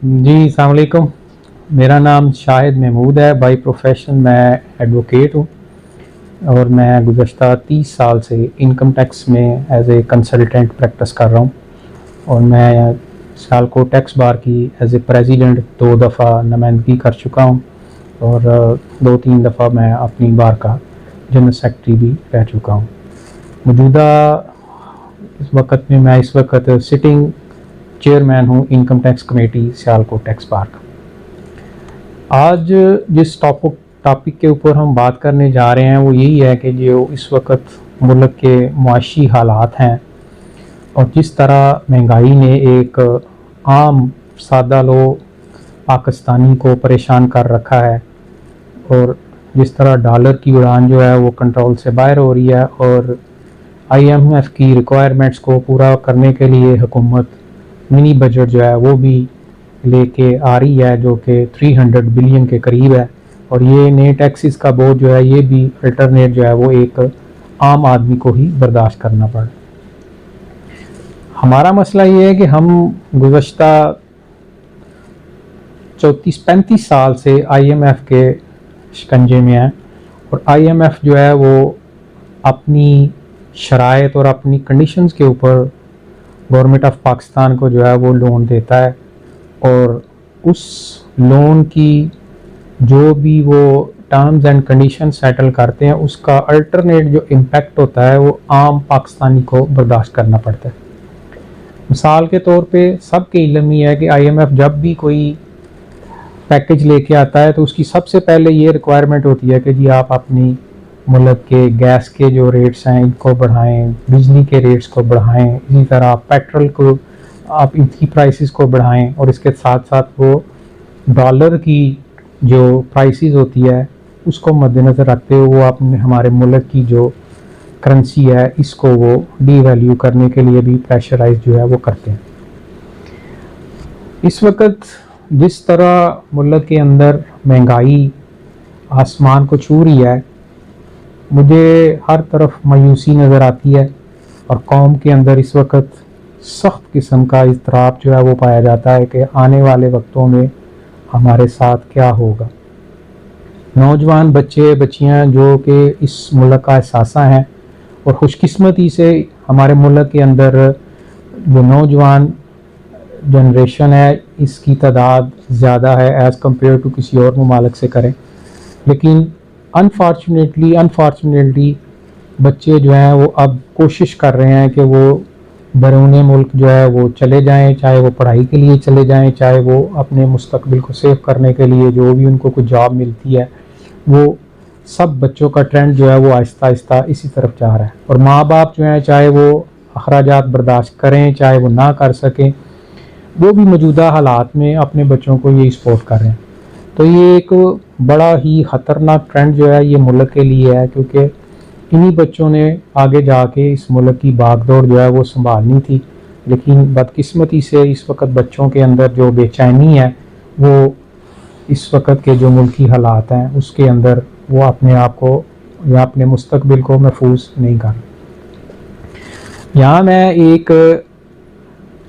जी अलैक्म मेरा नाम शाहिद महमूद है। बाई प्रोफेशन मैं एडवोकेट हूँ और मैं गुज़श्ता तीस साल से इनकम टैक्स में एज ए कंसल्टेंट प्रैक्टिस कर रहा हूँ और मैं साल को टैक्स बार की एज ए प्रेसिडेंट दो दफ़ा नुमाइंदगी कर चुका हूँ और दो तीन दफ़ा मैं अपनी बार का जनरल सेक्रेटरी भी रह चुका हूँ। मौजूदा इस वक्त में मैं इस वक्त सिटिंग चेयरमैन हूँ income tax committee Sialkot tax park आज जिस टॉपिक टॉपिक के ऊपर हम बात करने जा रहे हैं, वो यही है कि जो इस वक्त मुल्क के मुआशी हालात हैं, और जिस तरह महँगाई ने एक आम सादा लो पाकिस्तानी को परेशान कर रखा है, और जिस तरह डॉलर की उड़ान जो है वो कंट्रोल से बाहर हो रही है, और आईएमएफ की रिक्वायरमेंट्स को पूरा करने के लिए हुकूमत मिनी बजट जो है वो भी लेके आ रही है, जो कि 300 बिलियन के करीब है। और ये नए टैक्सेस का बोझ जो है, ये भी अल्टरनेट जो है, वो एक आम आदमी को ही बर्दाश्त करना पड़ा। हमारा मसला ये है कि हम गुज्त चौंतीस, पैंतीस साल से आईएमएफ के शिकंजे में हैं और आईएमएफ जो है, वो अपनी शराइ और अपनी कंडीशंस के ऊपर गवर्नमेंट ऑफ़ पाकिस्तान को जो है वो लोन देता है और उस लोन की जो भी वो टर्म्स एंड कंडीशन सेटल करते हैं, उसका अल्टरनेट जो इम्पेक्ट होता है, वो आम पाकिस्तानी को बर्दाश्त करना पड़ता है। मिसाल के तौर पे सब के इलम ही है कि आईएमएफ जब भी कोई पैकेज लेके आता है तो उसकी सबसे पहले ये रिक्वायरमेंट होती है कि जी आप अपनी मुल्क के गैस के जो रेट्स हैं, इनको बढ़ाएँ, बिजली के रेट्स को बढ़ाएँ, इसी तरह पेट्रोल को आप इनकी प्राइसेस को बढ़ाएँ और इसके साथ साथ वो डॉलर की जो प्राइसेस होती है, उसको मद्देनज़र रखते हुए वो अपने हमारे मुल्क की जो करेंसी है, इसको वो डी वैल्यू करने के लिए भी प्रेशराइज जो है वो करते हैं। इस वक्त जिस तरह मुल्क के अंदर महँगाई आसमान को छू रही है मुझे हर तरफ़ मायूसी नज़र आती है और कौम के अंदर इस वक्त सख्त किस्म का इजतराब जो है वो पाया जाता है कि आने वाले वक्तों में हमारे साथ क्या होगा। नौजवान बच्चे, बच्चियाँ जो कि इस मुल्क का एहसासा हैं और खुशकस्मती से हमारे मुल्क के अंदर जो नौजवान जनरेशन है, इसकी तादाद ज़्यादा है एज़ कंपेयर टू किसी और ममालक से करें। लेकिन अनफॉर्चुनेटली अनफॉर्चुनेटली बच्चे जो हैं, वो अब कोशिश कर रहे हैं कि वो बैरून मुल्क जो है, वो चले जाएँ, चाहे वो पढ़ाई के लिए चले जाएँ, चाहे वो अपने मुस्तकबिल को सेव करने के लिए जो भी उनको कोई जॉब मिलती है, वो सब बच्चों का ट्रेंड जो है, वो आहिस्ता आहिस्ता इसी तरफ़ जा रहा है। और माँ बाप जो हैं, चाहे वो अखराज बर्दाश्त करें, चाहे वो ना कर सकें, वो भी मौजूदा हालात में अपने बच्चों को ये सपोर्ट कर रहे हैं। तो ये एक बड़ा ही ख़तरनाक ट्रेंड जो है ये मुल्क के लिए है, क्योंकि इन्हीं बच्चों ने आगे जाके इस मुल्क की बागदौड़ जो है वो संभालनी थी। लेकिन बदकिस्मती से इस वक्त बच्चों के अंदर जो बेचैनी है, वो इस वक्त के जो मुल्की हालात हैं, उसके अंदर वो अपने आप को या अपने मुस्तबिल को महफूज नहीं कर यहाँ मैं एक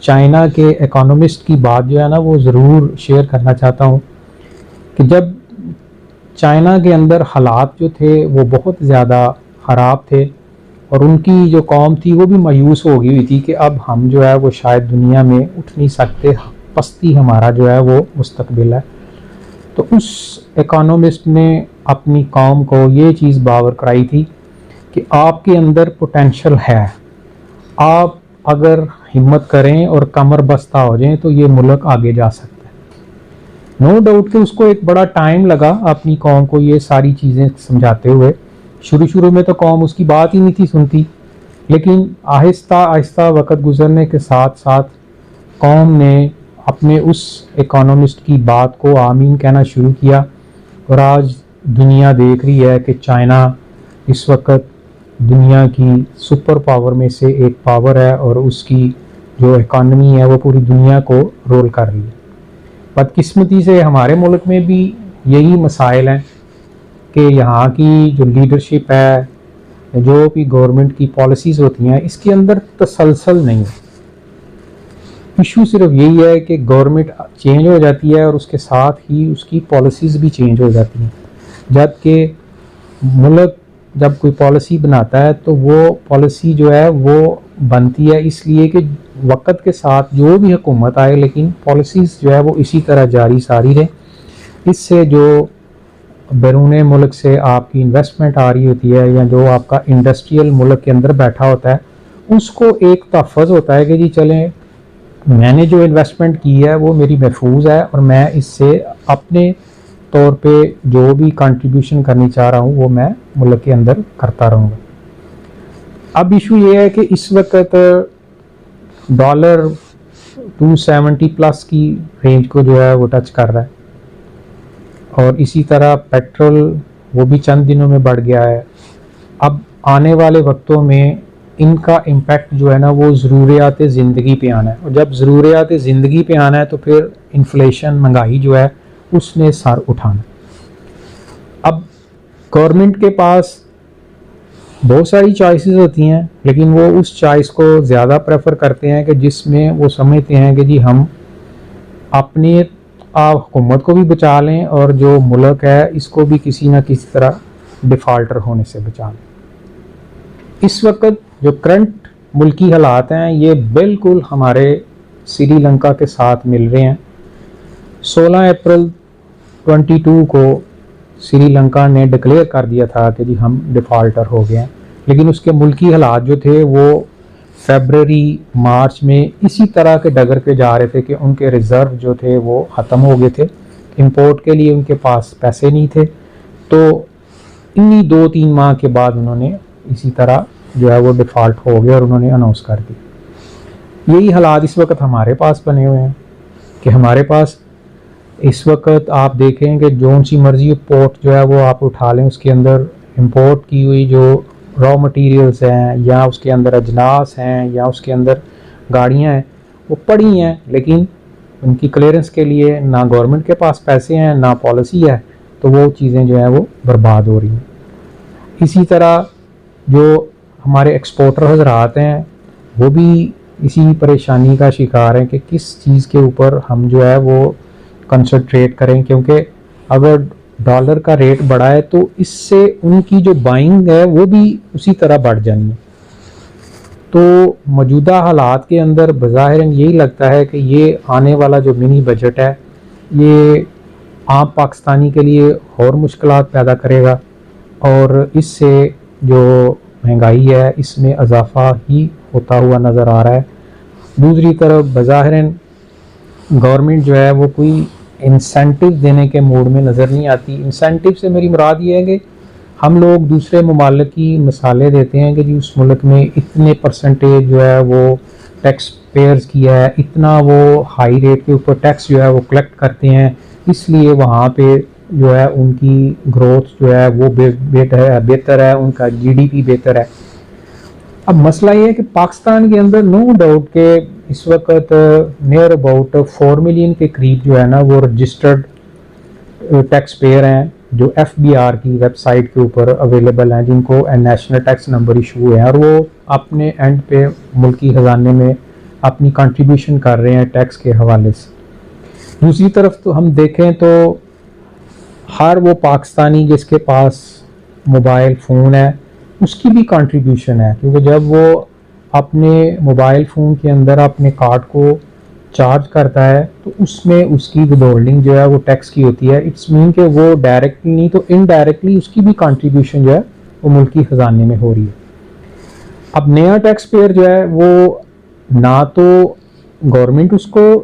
चाइना के इकोनॉमिस्ट की बात जो है ना, वो ज़रूर शेयर करना चाहता हूँ कि जब चाइना के अंदर हालात जो थे वो बहुत ज़्यादा ख़राब थे और उनकी जो कौम थी वो भी मायूस हो गई हुई थी कि अब हम जो है वो शायद दुनिया में उठ नहीं सकते, पस्ती हमारा जो है वो मुस्तबिल है। तो उस इकोनॉमिस्ट ने अपनी कौम को ये चीज़ बावर कराई थी कि आपके अंदर पोटेंशल है। आप अगर हिम्मत करें और कमर बस्ता हो जाएँ तो ये मुल्क आगे जा सकता नो डाउट कि उसको एक बड़ा टाइम लगा अपनी कौम को ये सारी चीज़ें समझाते हुए। शुरू शुरू में तो कौम उसकी बात ही नहीं थी सुनती। लेकिन आहिस्ता आहिस्ता वक्त गुजरने के साथ साथ कौम ने अपने उस इकोनॉमिस्ट की बात को आमीन कहना शुरू किया और आज दुनिया देख रही है कि चाइना इस वक्त दुनिया की सुपर पावर में से एक पावर है और उसकी जो इकॉनमी है वो पूरी दुनिया को रोल कर रही है। बदकिस्मती से हमारे मुल्क में भी यही मसाइल हैं कि यहाँ की जो लीडरशिप है, जो भी गवर्नमेंट की पॉलिसीज़ होती हैं, इसके अंदर तसलसल नहीं है। इशू सिर्फ़ यही है कि गवर्नमेंट चेंज हो जाती है और उसके साथ ही उसकी पॉलिसीज़ भी चेंज हो जाती हैं। जबकि मुल्क जब कोई पॉलिसी बनाता है तो वो पॉलिसी जो है, वो बनती है इसलिए कि वक्त के साथ जो भी हुकूमत आए, लेकिन पॉलिसीज़ जो है वो इसी तरह जारी सारी रहे इससे जो बैरून मुल्क से आपकी इन्वेस्टमेंट आ रही होती है या जो आपका इंडस्ट्रियल मुल्क के अंदर बैठा होता है, उसको एक तहफ़ होता है कि जी चलें, मैंने जो इन्वेस्टमेंट की है वो मेरी महफूज है और मैं इससे अपने तौर पे जो भी कंट्रीब्यूशन करनी चाह रहा हूँ, वो मैं मुल्क के अंदर करता रहूँगा। अब इशू ये है कि इस वक्त डॉलर 270 प्लस की रेंज को जो है वो टच कर रहा है। और इसी तरह पेट्रोल वो भी चंद दिनों में बढ़ गया है। अब आने वाले वक्तों में इनका इम्पेक्ट जो है ना वो ज़रूरियात ज़िंदगी पे आना है। और जब ज़रूरियात ज़िंदगी पे आना है तो फिर इन्फ्लेशन महँगाई जो है उसने सर उठाना अब गवर्नमेंट के पास बहुत सारी चॉइसेस होती हैं, लेकिन वो उस चॉइस को ज़्यादा प्रेफर करते हैं कि जिसमें वो समझते हैं कि जी हम अपनी हुकूमत को भी बचा लें और जो मुल्क है, इसको भी किसी ना किसी तरह डिफ़ाल्टर होने से बचा लें। इस वक्त जो करंट मुल्की हालात हैं, ये बिल्कुल हमारे श्रीलंका के साथ मिल रहे हैं। 16 अप्रैल 22 को श्रीलंका ने डिक्लेयर कर दिया था कि जी हम डिफ़ाल्टर हो गए हैं। लेकिन उसके मुल्की हालात जो थे, वो फेबररी मार्च में इसी तरह के डगर पे जा रहे थे कि उनके रिज़र्व जो थे, वो ख़त्म हो गए थे। इंपोर्ट के लिए उनके पास पैसे नहीं थे। तो इन्हीं दो तीन माह के बाद उन्होंने इसी तरह जो है, वो डिफ़ॉल्ट हो गया और उन्होंने अनाउंस कर दी यही हालात इस वक्त हमारे पास बने हुए हैं कि हमारे पास इस वक्त आप देखें कि जो सी मर्ज़ी पोर्ट जो है वो आप उठा लें, उसके अंदर इंपोर्ट की हुई जो रॉ मटेरियल्स हैं, या उसके अंदर अजनास हैं, या उसके अंदर गाड़ियाँ हैं, वो पड़ी हैं, लेकिन उनकी क्लियरेंस के लिए ना गवर्नमेंट के पास पैसे हैं, ना पॉलिसी है तो वो चीज़ें जो हैं वो बर्बाद हो रही हैं। इसी तरह जो हमारे एक्सपोर्टर हजरात हैं, वो भी इसी परेशानी का शिकार हैं कि किस चीज़ के ऊपर हम जो है वो कंसनट्रेट करें, क्योंकि अगर डॉलर का रेट बढ़ा है तो इससे उनकी जो बाइंग है वो भी उसी तरह बढ़ जानी है तो मौजूदा हालात के अंदर बज़ाहिर यही लगता है कि ये आने वाला जो मिनी बजट है, ये आम पाकिस्तानी के लिए और मुश्किल पैदा करेगा और इससे जो महँगाई है, इसमें इजाफा ही होता हुआ नज़र आ रहा है। दूसरी तरफ़ बज़ाहिर गवर्नमेंट जो है वो कोई इंसेंटिव देने के मूड में नज़र नहीं आती। इंसेंटिव से मेरी मुराद ये है कि हम लोग दूसरे ममालिक की मिसालें देते हैं कि जी उस मुल्क में इतने परसेंटेज जो है वो टैक्स पेयर्स की है, इतना वो हाई रेट के ऊपर टैक्स जो है वो कलेक्ट करते हैं। इसलिए वहाँ पे जो है उनकी ग्रोथ जो है वो बेहतर है बेहतर है, उनका जीडीपी बेहतर है। अब मसला ये है कि पाकिस्तान के अंदर नो डाउट के इस वक्त नियर अबाउट फोर मिलियन के करीब जो है ना, वो रजिस्टर्ड टैक्स पेयर हैं, जो एफ़ बी आर की वेबसाइट के ऊपर अवेलेबल हैं, जिनको नेशनल टैक्स नंबर इशू हुए हैं, और वो अपने एंड पे मुल्की ख़जाने में अपनी कंट्रीब्यूशन कर रहे हैं टैक्स के हवाले से। दूसरी तरफ़ तो हम देखें तो हर वो पाकिस्तानी जिसके पास मोबाइल फ़ोन है उसकी भी कंट्रीब्यूशन है, क्योंकि जब वो अपने मोबाइल फ़ोन के अंदर अपने कार्ड को चार्ज करता है तो उसमें उसकी विदहोल्डिंग जो है वो टैक्स की होती है। इट्स मीन कि वो डायरेक्टली नहीं तो इनडायरेक्टली उसकी भी कंट्रीब्यूशन जो है वो मुल्की ख़जाने में हो रही है। अब नया टैक्स पेयर जो है, वो ना तो गवर्नमेंट उसको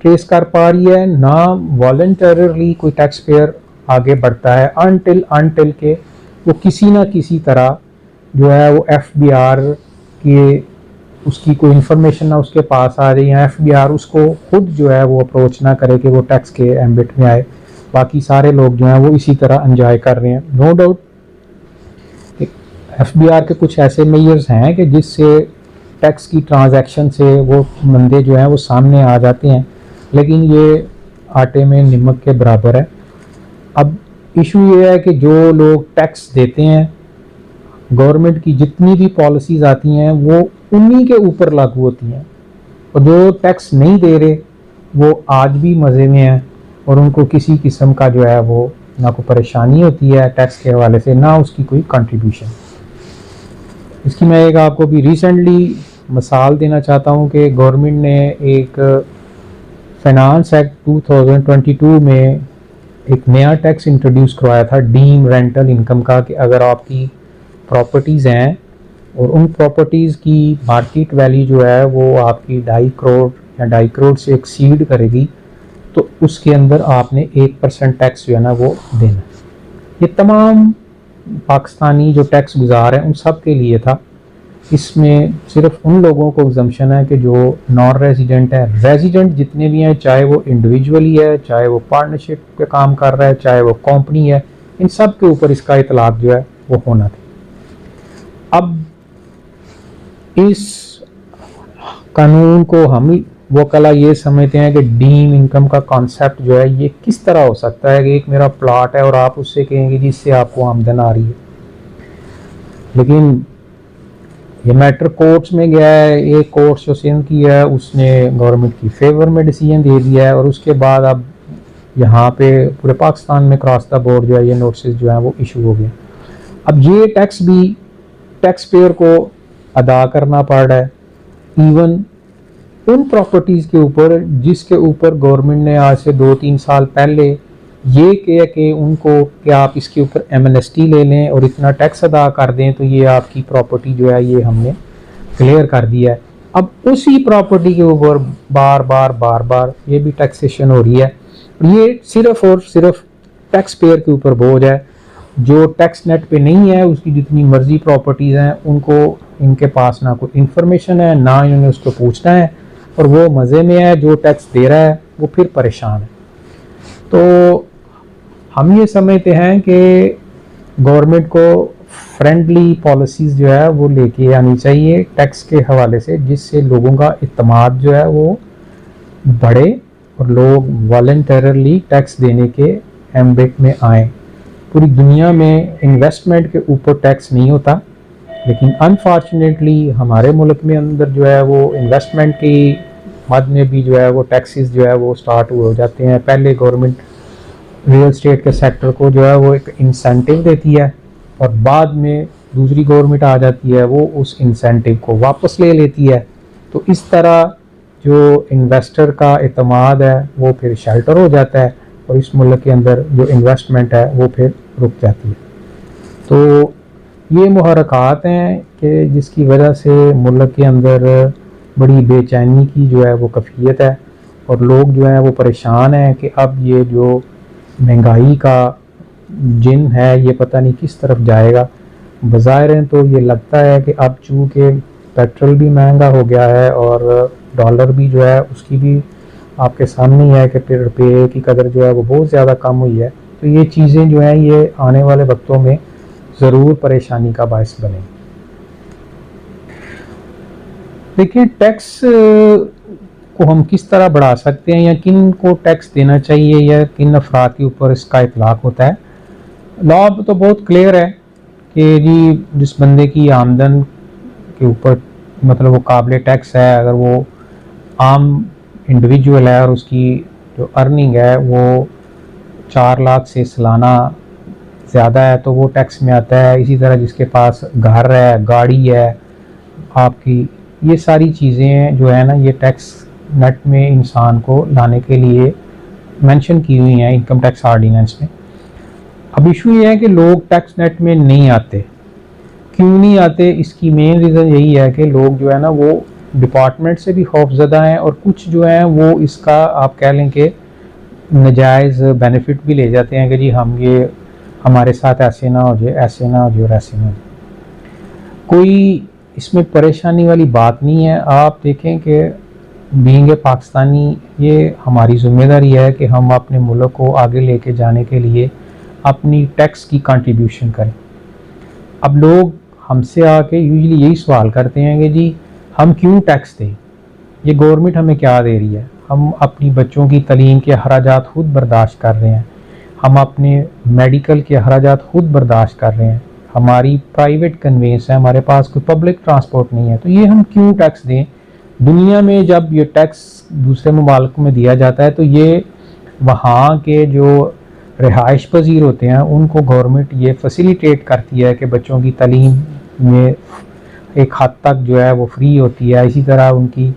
ट्रेस कर पा रही है, ना वॉल्टरली कोई टैक्स पेयर आगे बढ़ता है अनटिल अनटिल के वो किसी ना किसी तरह जो है वो एफ़ बी आर की उसकी कोई इन्फॉर्मेशन ना उसके पास आ रही है। एफ़ बी आर उसको खुद जो है वो अप्रोच ना करे कि वो टैक्स के एम्बिट में आए। बाकी सारे लोग जो हैं वो इसी तरह एंजॉय कर रहे हैं। No doubt F B R के कुछ ऐसे मेयर्स हैं कि जिससे टैक्स की ट्रांजैक्शन से वो मंदे जो हैं वो सामने आ जाते हैं। लेकिन ये आटे में नमक के बराबर है। अब इशू ये है कि जो लोग टैक्स देते हैं गवर्नमेंट की जितनी भी पॉलिसीज़ आती हैं, वो उन्हीं के ऊपर लागू होती हैं। और जो टैक्स नहीं दे रहे, वो आज भी मज़े में हैं और उनको किसी किस्म का जो है, वो ना कोई परेशानी होती है टैक्स के हवाले से, ना उसकी कोई कंट्रीब्यूशन इसकी मैं एक आपको भी रिसेंटली मिसाल देना चाहता हूँ कि गवर्नमेंट ने एक फाइनेंस एक्ट 2022 में एक नया टैक्स इंट्रोड्यूस करवाया था डीम रेंटल इनकम का, कि अगर आपकी प्रॉपर्टीज़ हैं और उन प्रॉपर्टीज़ की मार्केट वैल्यू जो है वो आपकी ढाई करोड़ या ढाई करोड़ से एक्सीड करेगी तो उसके अंदर आपने एक परसेंट टैक्स जो है ना वो देना ये तमाम पाकिस्तानी जो टैक्स गुजार हैं, उन सब के लिए था। इसमें सिर्फ़ उन लोगों को एग्जम्पन है कि जो नॉन रेजिडेंट है। रेजिडेंट जितने भी हैं, चाहे वो इंडिविजुअली है, चाहे वो पार्टनरशिप पे काम कर रहा है, चाहे वो कंपनी है, इन सब के ऊपर इसका इतलाक जो है वो होना था। अब इस कानून को हम वो कला ये समझते हैं कि डीम इनकम का कॉन्सेप्ट जो है, ये किस तरह हो सकता है कि एक मेरा प्लाट है और आप उससे कहेंगे जिससे आपको आमदन आ रही है। लेकिन ये मैटर कोर्ट्स में गया है एक कोर्ट जो सिंध की है, उसने गवर्नमेंट की फेवर में डिसीज़न दे दिया है और उसके बाद अब यहाँ पे पूरे पाकिस्तान में क्रॉस द बोर्ड जो है, ये नोटिस जो है वो इशू हो गया अब ये टैक्स भी टैक्स पेयर को अदा करना पड़ रहा है। इवन उन प्रॉपर्टीज़ के ऊपर, जिसके ऊपर गवर्नमेंट ने आज से दो तीन साल पहले ये किया कि उनको कि आप इसके ऊपर एम ले लें और इतना टैक्स अदा कर दें तो ये आपकी प्रॉपर्टी जो है, ये हमने क्लियर कर दिया है। अब उसी प्रॉपर्टी के ऊपर बार बार बार बार ये भी टैक्सेशन हो रही है। ये सिर्फ़ और सिर्फ़ टैक्स पेयर के ऊपर बोझ है। जो टैक्स नेट पे नहीं है, उसकी जितनी मर्ज़ी प्रॉपर्टीज़ हैं, उनको इनके पास ना कोई इन्फॉर्मेशन है, ना इन्होंने उसको पूछना है। और वो मज़े में है, जो टैक्स दे रहा है, वो फिर परेशान है। तो हम ये समझते हैं कि गवर्नमेंट को फ्रेंडली पॉलिसीज़ जो है, वो लेके आनी चाहिए टैक्स के हवाले से, जिससे लोगों का अतमाद जो है, वो बढ़े और लोग वॉल्टरली टैक्स देने के एम्बिट में आए। पूरी दुनिया में इन्वेस्टमेंट के ऊपर टैक्स नहीं होता, लेकिन अनफॉर्चुनेटली हमारे मुल्क में अंदर जो है वो इन्वेस्टमेंट की मद में भी जो है वो टैक्सेस जो है वो स्टार्ट हो जाते हैं। पहले गवर्नमेंट रियल स्टेट के सेक्टर को जो है वो एक इंसेंटिव देती है और बाद में दूसरी गवर्नमेंट आ जाती है वो उस इंसेंटिव को वापस ले लेती है। तो इस तरह जो इन्वेस्टर का अतमाद है वो फिर शेल्टर हो जाता है। और इस मुल्क के अंदर जो इन्वेस्टमेंट है, वो फिर रुक जाती है। तो ये महरक़ात हैं कि जिसकी वजह से मुल्क के अंदर बड़ी बेचैनी की जो है, वो कफ़ियत है और लोग जो हैं, वो परेशान हैं कि अब ये जो महँगाई का जिन है, ये पता नहीं किस तरफ़ जाएगा। बज़ाहिर तो ये लगता है कि अब चूँकि पेट्रोल भी महँगा हो गया है और डॉलर भी जो है, उसकी भी आपके सामने ही है कि रुपये की कदर जो है वो बहुत ज़्यादा कम हुई है। तो ये चीज़ें जो हैं, ये आने वाले वक्तों में ज़रूर परेशानी का बायस बने देखिए, टैक्स, को हम किस तरह बढ़ा सकते हैं या किन को टैक्स देना चाहिए या किन अफराद के ऊपर इसका इतलाक होता है? लॉ तो बहुत क्लियर है कि जी, जिस बंदे की आमदन के ऊपर मतलब वो काबिल टैक्स है, अगर वो आम इंडिविजुअल है और उसकी जो अर्निंग है वो चार लाख से सालाना ज़्यादा है तो वो टैक्स में आता है। इसी तरह जिसके पास घर है, गाड़ी है, आपकी ये सारी चीज़ें जो है ना, ये टैक्स नेट में इंसान को लाने के लिए मेंशन की हुई हैं इनकम टैक्स ऑर्डिनेंस में। अब इशू ये है कि लोग टैक्स नेट में नहीं आते। क्यों नहीं आते? इसकी मेन रीज़न यही है कि लोग जो है ना, वो डिपार्टमेंट से भी खौफजदा हैं और कुछ जो हैं वो इसका आप कह लें कि नजायज़ बेनिफिट भी ले जाते हैं कि जी हम ये, हमारे साथ ऐसे ना हो जाए, ऐसे ना हो जाए और ऐसे ना हो जाए। कोई इसमें परेशानी वाली बात नहीं है। आप देखें कि बींग पाकिस्तानी, ये हमारी ज़िम्मेदारी है कि हम अपने मुल्क को आगे लेके जाने के लिए अपनी टैक्स की कंट्रीब्यूशन करें। अब लोग हमसे आके यूजली यही सवाल करते हैं कि जी हम क्यों टैक्स दें? ये गवर्नमेंट हमें क्या दे रही है? हम अपनी बच्चों की तलीम के अखराज खुद बर्दाश्त कर रहे हैं। हम अपने मेडिकल के अखराज खुद बर्दाश्त कर रहे हैं। हमारी प्राइवेट कन्वेंस है, हमारे पास कोई पब्लिक ट्रांसपोर्ट नहीं है। तो ये हम क्यों टैक्स दें? दुनिया में जब ये टैक्स दूसरे ममालक में दिया जाता है तो ये वहाँ के जो रिहाइश पजीर होते हैं, उनको गवर्नमेंट ये फैसिलिटेट करती है कि बच्चों की तलीम में एक हद तक जो है वो फ्री होती है। इसी तरह उनकी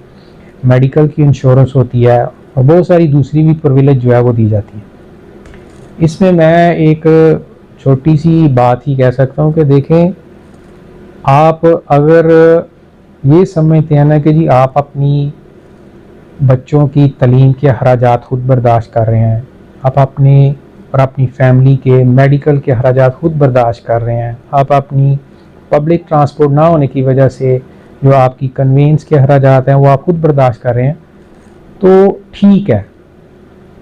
मेडिकल की इंश्योरेंस होती है और बहुत सारी दूसरी भी प्रिविलेज जो है वो दी जाती है। इसमें मैं एक छोटी सी बात ही कह सकता हूँ कि देखें, आप अगर ये समझते हैं ना कि जी आप अपनी बच्चों की तलीम के अखराज खुद बर्दाश्त कर रहे हैं, आप अपने और अपनी फैमिली के मेडिकल के अखराज खुद बर्दाश्त कर रहे हैं, आप अपनी पब्लिक ट्रांसपोर्ट ना होने की वजह से जो आपकी कन्वेंस के अखराज हैं, वो आप खुद बर्दाश्त कर रहे हैं। तो ठीक है,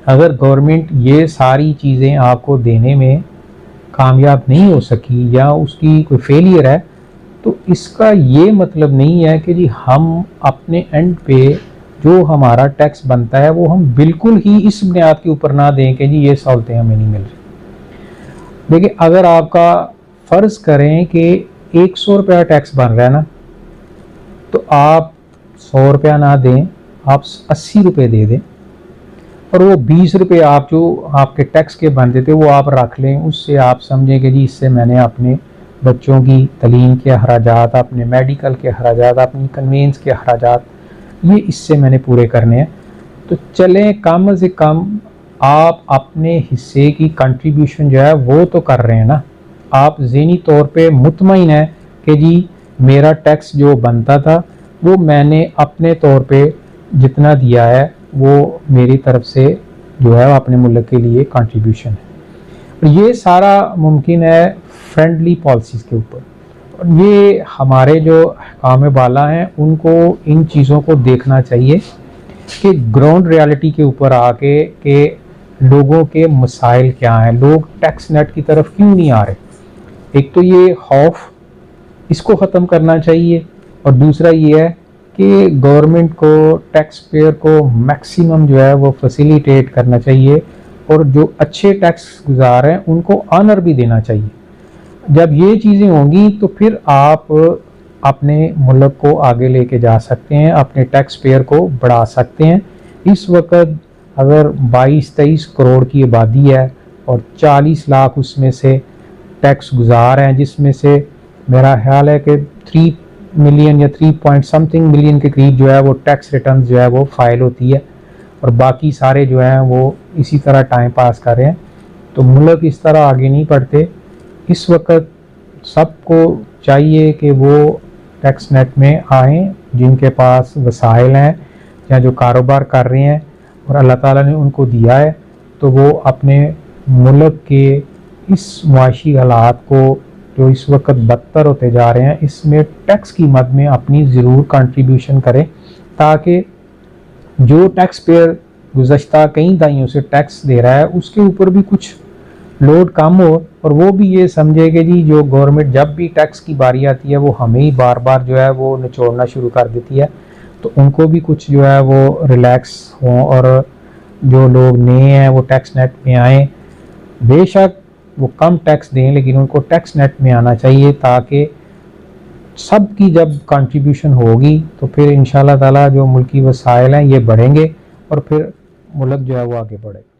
अगर गवर्नमेंट ये सारी चीज़ें आपको देने में कामयाब नहीं हो सकी या उसकी कोई फेलियर है तो इसका ये मतलब नहीं है कि जी हम अपने एंड पे जो हमारा टैक्स बनता है, वो हम बिल्कुल ही इस बुनियाद के ऊपर ना दें कि जी ये सहूलतें हमें नहीं मिल रही। देखिए, अगर आपका फ़र्ज़ करें कि एक सौ रुपया टैक्स बन रहा है ना तो आप सौ रुपया ना दें, आप अस्सी रुपये दे दें, और वो बीस रुपये आप जो आपके टैक्स के बनते थे, वो आप रख लें, उससे आप समझें कि जी, इससे मैंने अपने बच्चों की तलीम के अखराज अपने मेडिकल के अखराज अपनी कन्वेंस के अखराज ये इससे मैंने पूरे करने हैं। तो चलें, कम से कम आप अपने हिस्से की कंट्रीब्यूशन जो है, वो तो कर रहे हैं ना। आप जहनी तौर पे मुतमिन है कि जी, मेरा टैक्स जो बनता था, वो मैंने अपने तौर पे जितना दिया है, वो मेरी तरफ़ से जो है अपने मुल्क के लिए कंट्रीब्यूशन है। और ये सारा मुमकिन है फ्रेंडली पॉलिसीज़ के ऊपर। और ये हमारे जो काम बाला हैं, उनको, इन चीज़ों को देखना चाहिए कि ग्राउंड रियलिटी के ऊपर आके के लोगों के मसाइल क्या हैं, लोग टैक्स नेट की तरफ़ क्यों नहीं आ रहे? एक तो ये खौफ इसको ख़त्म करना चाहिए और दूसरा ये है कि गवर्नमेंट को टैक्स पेयर को मैक्सिमम जो है वो फैसिलिटेट करना चाहिए और जो अच्छे टैक्स गुजार हैं उनको ऑनर भी देना चाहिए। जब ये चीज़ें होंगी तो फिर आप अपने मुल्क को आगे लेके जा सकते हैं, अपने टैक्स पेयर को बढ़ा सकते हैं। इस वक्त अगर 22-23 करोड़ की आबादी है और 40 लाख उसमें से टैक्स गुजार हैं, जिसमें से मेरा ख्याल है कि थ्री मिलियन या थ्री पॉइंट समथिंग मिलियन के करीब जो है वो टैक्स रिटर्न जो है वो फ़ाइल होती है और बाकी सारे जो हैं वो इसी तरह टाइम पास कर रहे हैं। तो मुल्क इस तरह आगे नहीं बढ़ते। इस वक्त सबको चाहिए कि वो टैक्स नेट में आए, जिनके पास वसाइल हैं या जो कारोबार कर रहे हैं और अल्लाह ताला ने उनको दिया है तो वो अपने मुल्क के इस मुआशी हालात को जो इस वक्त बदतर होते जा रहे हैं, इसमें टैक्स की मद में अपनी ज़रूर कंट्रीब्यूशन करें, ताकि जो टैक्स पेयर गुजशत कई दाइयों से टैक्स दे रहा है, उसके ऊपर भी कुछ लोड कम हो, और वो भी ये समझे कि जी, जो गवर्नमेंट जब भी टैक्स की बारी आती है, वो हमें ही बार बार जो है वो निचोड़ना शुरू कर देती है। तो उनको भी कुछ जो है वो रिलैक्स हों, और जो लोग नए हैं, वो टैक्स नेट में आए। बेशक वो कम टैक्स दें, लेकिन उनको टैक्स नेट में आना चाहिए ताकि सब की जब कंट्रीब्यूशन होगी तो फिर इन ताला जो मुल्की वसाइल हैं, ये बढ़ेंगे और फिर मुल्क जो है वो आगे बढ़ेगा।